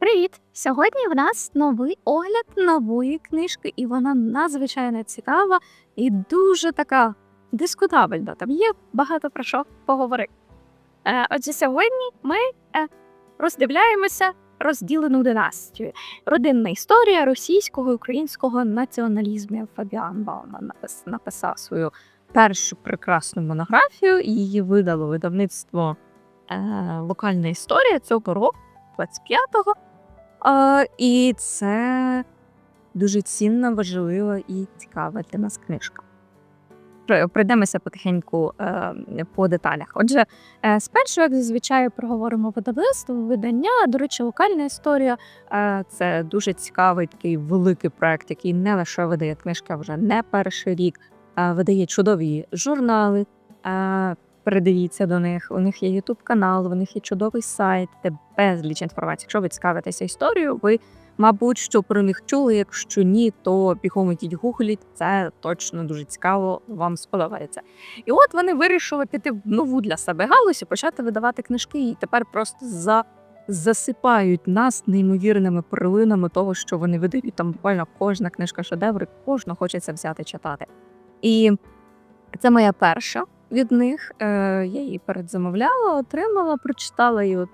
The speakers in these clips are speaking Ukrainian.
Привіт! Сьогодні в нас новий огляд нової книжки, і вона надзвичайно цікава і дуже така дискутабельна. Там є багато про що поговорити. Е, отже, сьогодні ми е, роздивляємося розділену династію. Родинна історія російського і українського націоналізму. Фабіан напис, написав свою першу прекрасну монографію, її видало видавництво е, Локальна історія цього року, 25-го. А, і це дуже цінна, важлива і цікава для нас книжка. Пройдемося потихеньку е, по деталях. Отже, е, спершу, як зазвичай, проговоримо видавництво, видання. До речі, локальна історія е, це дуже цікавий такий великий проект, який не лише видає книжки, вже не перший рік, а видає чудові журнали. Е, Передивіться до них. У них є Ютуб канал, у них є чудовий сайт, де безліч інформації. Якщо ви цікавитеся історією, ви, мабуть, що про них чули. Якщо ні, то бігом ідіть гугліть. Це точно дуже цікаво, вам сподобається. І от вони вирішили піти в нову для себе галузь і почати видавати книжки. І тепер просто за. Засипають нас неймовірними перлинами того, що вони видають. Там буквально кожна книжка шедевр, кожна хочеться взяти читати. І це моя перша від них. Е, я її передзамовляла, отримала, прочитала і от,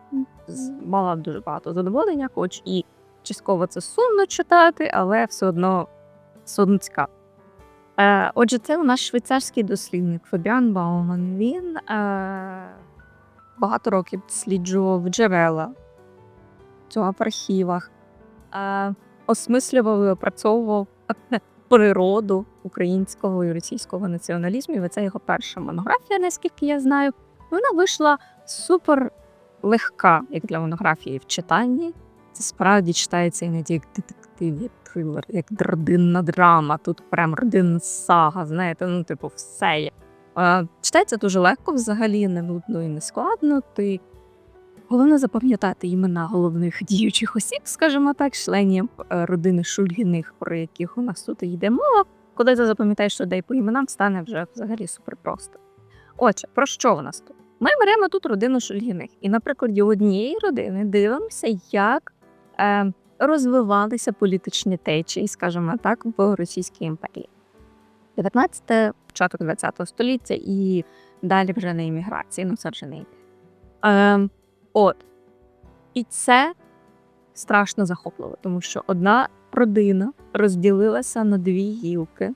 мала дуже багато задоволення, хоч і частково це сумно читати, але все одно, все цікаво. Е, отже, це у нас швейцарський дослідник Фабіан Бауман. Він е, багато років досліджував джерела в архівах, осмислював і опрацьовував природу українського і російського націоналізму. І це його перша монографія, наскільки я знаю. Вона вийшла супер легка, як для монографії в читанні. Це справді читається іноді як детектив, як трилер, як родинна драма. Тут прям родинна сага, знаєте, ну, типу, все є. Читається дуже легко, взагалі, не нудно і не складно. Ти Головне запам'ятати імена головних діючих осіб, скажімо так, членів е, родини Шульгіних, про яких у нас тут йде мова. Коли ти запам'ятаєш людей по іменам, стане вже взагалі супер просто. Отже, про що у нас тут? Ми беремо тут родину Шульгіних, і на прикладі однієї родини дивимося, як е, розвивалися політичні течії, скажімо так, в Російській імперії. 19 початок 20 століття і далі вже на імміграції, ну це вже не йде. Е, От. І це страшно захопливо, тому що одна родина розділилася на дві гілки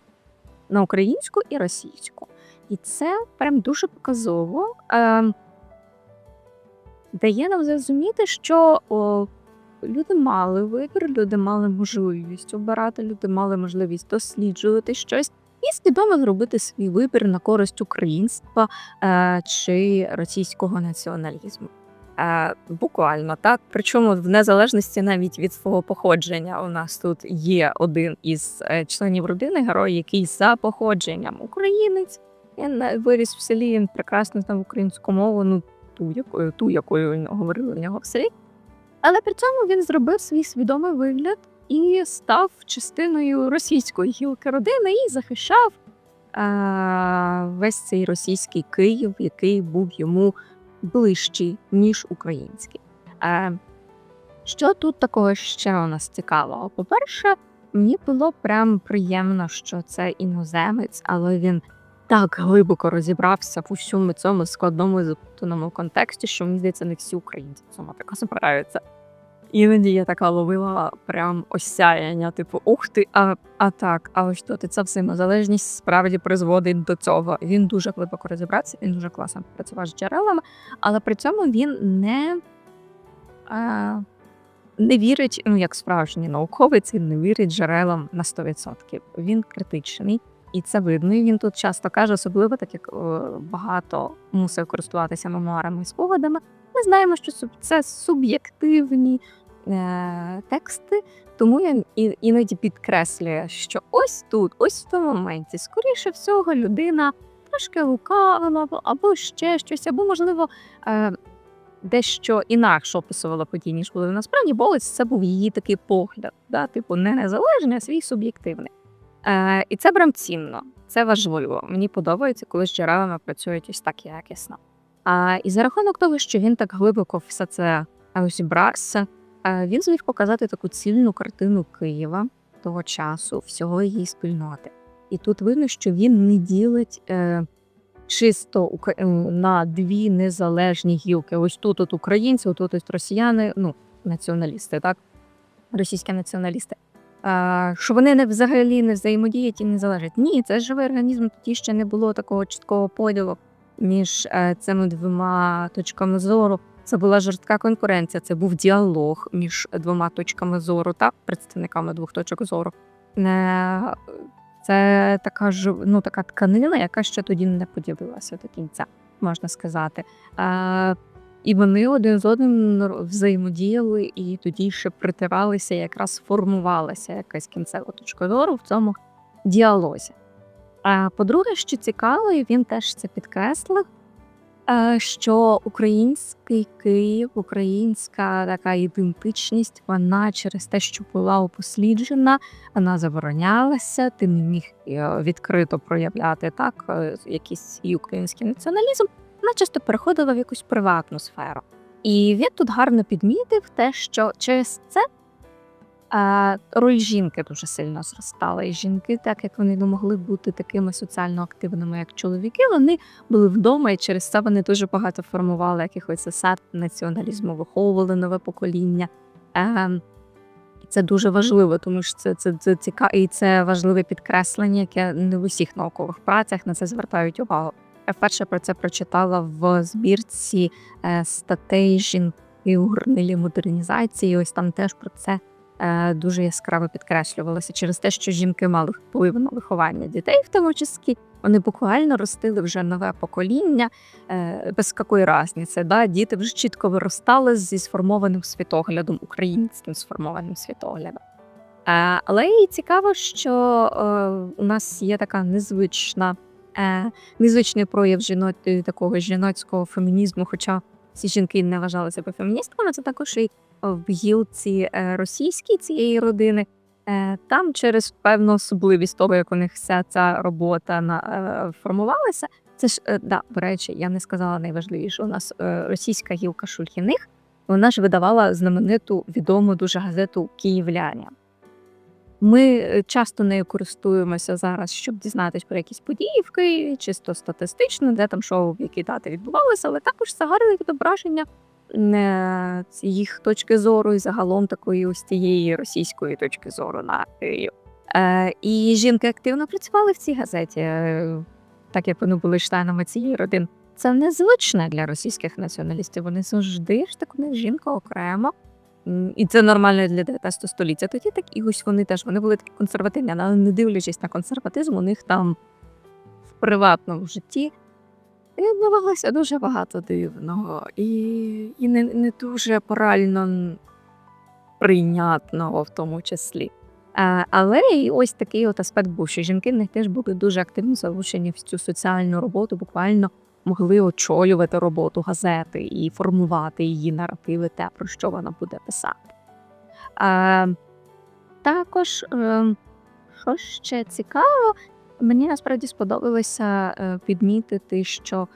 на українську і російську. І це прям дуже показово е, дає нам зрозуміти, що о, люди мали вибір, люди мали можливість обирати, люди мали можливість досліджувати щось і свідомо зробити свій вибір на користь українства е, чи російського націоналізму. Буквально так. Причому в незалежності навіть від свого походження, у нас тут є один із е, членів родини, герой, який за походженням українець. Він е, виріс в селі, він прекрасно знав українську мову, ну ту, якою ту, якою він говорили в нього в селі. Але при цьому він зробив свій свідомий вигляд і став частиною російської гілки родини і захищав е, весь цей російський Київ, який був йому ближчий, ніж українські. Е, що тут такого ще у нас цікавого? По-перше, мені було прям приємно, що це іноземець, але він так глибоко розібрався в усьому цьому складному і заплутаному контексті, що мені здається, не всі українці цьому так розбираються. Іноді я така ловила прям осяяння, типу, ух ти, а, а так, а ось що ти ця взаємозалежність справді призводить до цього. Він дуже глибоко розібрався, він дуже класно працював з джерелами, але при цьому він не, а, не вірить, ну як справжній науковець, він не вірить джерелам на 100%. Він критичний. І це видно. І він тут часто каже, особливо так як багато мусив користуватися мемуарами і спогадами. Ми знаємо, що це суб'єктивні тексти, тому і- іноді підкреслює, що ось тут, ось в тому моменті, скоріше всього, людина трошки лукавила або- ще щось, або, можливо, е, дещо інакше описувала події, ніж були насправді, бо ось це був її такий погляд, да? типу, не незалежний, а свій суб'єктивний. Е, і це прям цінно, це важливо. Мені подобається, коли з джерелами працюють ось так якісно. А, і за рахунок того, що він так глибоко все це розібрався, Е, Він зміг показати таку цільну картину Києва того часу, всього її спільноти. І тут видно, що він не ділить е, чисто е, на дві незалежні гілки. Ось тут от українці, от тут от росіяни, ну, націоналісти, так? Російські націоналісти. Е, що вони не взагалі не взаємодіють і не залежать. Ні, це живий організм. Тоді ще не було такого чіткого поділу між е, цими двома точками зору. Це була жорстка конкуренція, це був діалог між двома точками зору та представниками двох точок зору. Це така ж ну, така тканина, яка ще тоді не поділилася до кінця, можна сказати. І вони один з одним взаємодіяли, і тоді ще притиралися, якраз формувалася якась кінцева точка зору в цьому діалозі. А по-друге, що цікаво, і він теж це підкреслив, е, що український Київ, українська така ідентичність, вона через те, що була упосліджена, вона заборонялася, ти не міг е, відкрито проявляти так е, якийсь і український націоналізм, вона часто переходила в якусь приватну сферу. І він тут гарно підмітив те, що через це роль жінки дуже сильно зростала. І жінки, так як вони не могли бути такими соціально активними, як чоловіки, вони були вдома, і через це вони дуже багато формували якихось засад націоналізму, виховували нове покоління. Е, і це дуже важливо, тому що це, це, це цікаво, і це важливе підкреслення, яке не в усіх наукових працях на це звертають увагу. Я вперше про це прочитала в збірці е, статей жінки у горнилі модернізації. Ось там теж про це дуже яскраво підкреслювалося через те, що жінки мали вплив на виховання дітей, в тому числі. Вони буквально ростили вже нове покоління е, без якої різниці. Да? Діти вже чітко виростали зі сформованим світоглядом, українським сформованим світоглядом. Е, але і цікаво, що е, у нас є така незвична, е, незвичний прояв жіно, такого жіноцького фемінізму, хоча ці жінки не вважали себе феміністками, це також і в гілці е, російській цієї родини. Е, Там через певну особливість того, як у них вся ця робота на, е, формувалася. Це ж да, до речі, я не сказала найважливіше. У нас російська гілка Шульгіних, вона ж видавала знамениту відому дуже газету Київляня. Ми часто нею користуємося зараз, щоб дізнатися про якісь події в Києві, чисто статистично, де там що в які дати відбувалося, але також це гарне відображення їх точки зору і загалом такої ось тієї російської точки зору на Київ. Е, і жінки активно працювали в цій газеті, е, так як вони були членами цієї родини. Це незвичне для російських націоналістів. Вони завжди ж так них жінка окремо. І це нормально для 19 століття. Тоді так і ось вони теж вони були такі консервативні, але не дивлячись на консерватизм, у них там в приватному житті відбувалося дуже багато дивного і, і не, не дуже морально прийнятного в тому числі. Е, Але і ось такий от аспект був, що жінки в них теж були дуже активно залучені в цю соціальну роботу, буквально могли очолювати роботу газети і формувати її наративи, те, про що вона буде писати. Е, також, е, що ще цікаво, мені насправді сподобалося е, підмітити, що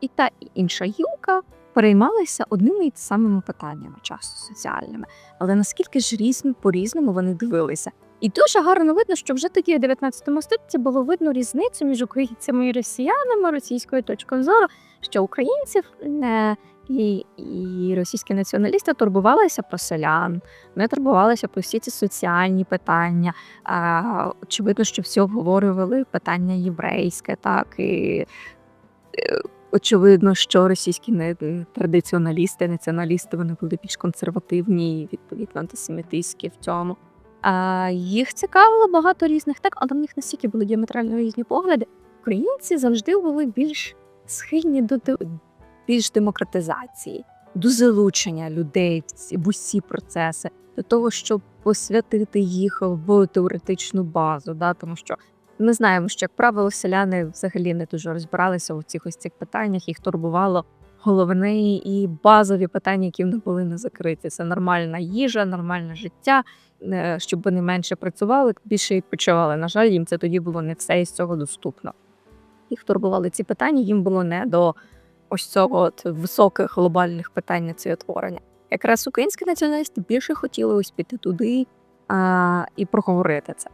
і та і інша гілка переймалися одними і самими питаннями, часто соціальними. Але наскільки ж різно по-різному вони дивилися. І дуже гарно видно, що вже тоді, в 19 столітті, було видно різницю між українцями і росіянами, російською точкою зору, що українців е, і, і російські націоналісти турбувалися про селян, не турбувалися про всі ці соціальні питання. А, очевидно, що всі обговорювали питання єврейське, так і е, очевидно, що російські не- традиціоналісти, націоналісти вони були більш консервативні і відповідно антисемітистські в цьому. А їх цікавило багато різних так, але в них настільки були діаметрально різні погляди. Українці завжди були більш схильні до більш демократизації, до залучення людей в усі процеси, до того, щоб посвятити їх в теоретичну базу. Да? Тому що ми знаємо, що як правило селяни взагалі не дуже розбиралися у цих ось цих питаннях, їх турбувало головне і базові питання, які в них були не закриті. Це нормальна їжа, нормальне життя, е, щоб вони менше працювали, більше відпочивали. На жаль, їм це тоді було не все із цього доступно. Їх турбували ці питання, їм було не до ось цього от високих глобальних питань цієї творення. Якраз українські націоналісти більше хотіли ось піти туди а, і проговорити це.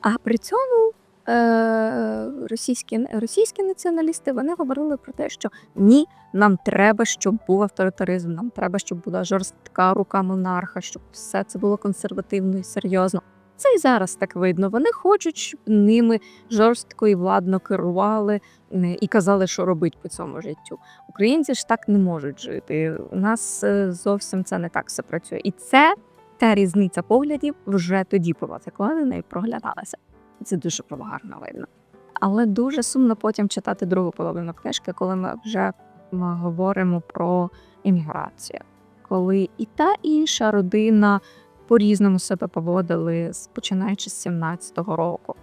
А при цьому е, російські, російські націоналісти вони говорили про те, що ні, нам треба, щоб був авторитаризм, нам треба, щоб була жорстка рука монарха, щоб все це було консервативно і серйозно. Це і зараз так видно. Вони хочуть, щоб ними жорстко і владно керували е, і казали, що робити по цьому життю. Українці ж так не можуть жити. У нас е, зовсім це не так все працює. І це та різниця поглядів вже тоді була закладена і проглядалася. Це дуже гарно видно. Але дуже сумно потім читати другу половину книжки, коли ми вже говоримо про імміграцію, коли і та інша родина по-різному себе поводили, починаючи з 17-го року.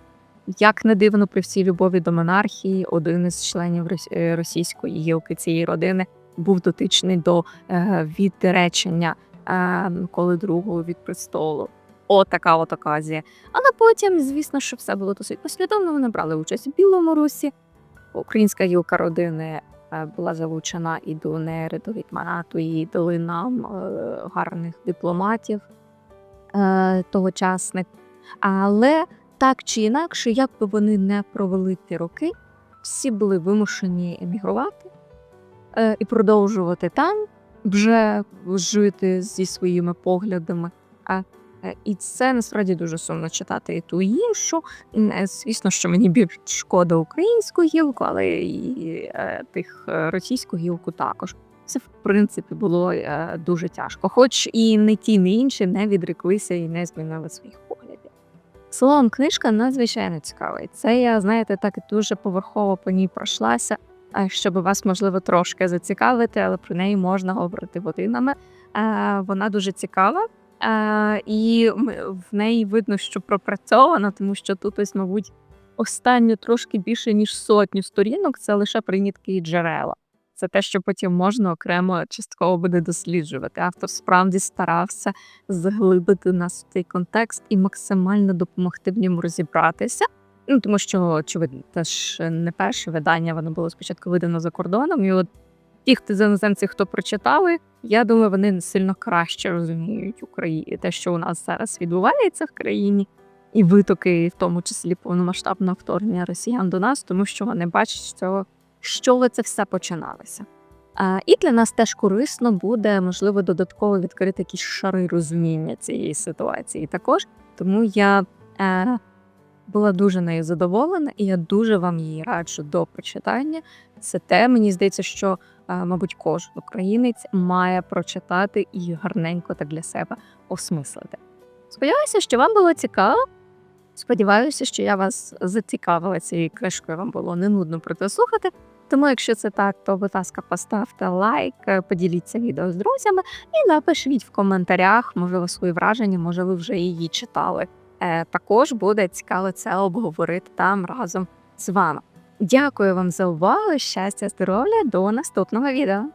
Як не дивно, при всій любові до монархії, один із членів е, російської гілки цієї родини був дотичний до е, відречення е, Миколи другого від престолу. Отака от оказія. Але потім, звісно, що все було досить послідовно. Вони брали участь у Білому Русі. Українська гілка родини е, була залучена і до Нери, до Гетьманату, і дали нам гарних дипломатів е, тогочасних. Але так чи інакше, як би вони не провели ті роки, всі були вимушені емігрувати е, і продовжувати там вже жити зі своїми поглядами. А, е, і це насправді дуже сумно читати і ту і іншу. Е, Звісно, що мені більш шкода українську гілку, але і е, тих російську гілку також. Це в принципі було е, дуже тяжко. Хоч і не ті, не інші не відреклися і не змінили своїх поглядів. Словом, книжка надзвичайно цікава. Це я, знаєте, так дуже поверхово по ній пройшлася, щоб вас, можливо, трошки зацікавити, але про неї можна говорити годинами. Е, Вона дуже цікава. Е, і в неї видно, що пропрацьована, тому що тут ось, мабуть, останню трошки більше ніж сотню сторінок це лише принятки і джерела. Це те, що потім можна окремо частково буде досліджувати. Автор справді старався заглибити нас в цей контекст і максимально допомогти в ньому розібратися. Ну тому що, очевидно, це ж не перше видання, воно було спочатку видано за кордоном. І от ті, хто з іноземців, хто прочитали, я думаю, вони сильно краще розуміють Україну, те, що у нас зараз відбувається в країні, і витоки, в тому числі повномасштабного вторгнення росіян до нас, тому що вони бачать, що, що це все починалося. І для нас теж корисно буде, можливо, додатково відкрити якісь шари розуміння цієї ситуації. Також тому я е, була дуже нею задоволена, і я дуже вам її раджу до прочитання. Це те, мені здається, що, е, мабуть, кожен українець має прочитати і гарненько так для себе осмислити. Сподіваюся, що вам було цікаво. Сподіваюся, що я вас зацікавила цією книжкою, вам було не нудно про це слухати. Тому, якщо це так, то, будь ласка, поставте лайк, е, поділіться відео з друзями і напишіть в коментарях, можливо, свої враження, може, ви вже її читали. Е, також буде цікаво це обговорити там разом з вами. Дякую вам за увагу, щастя, здоров'я, до наступного відео.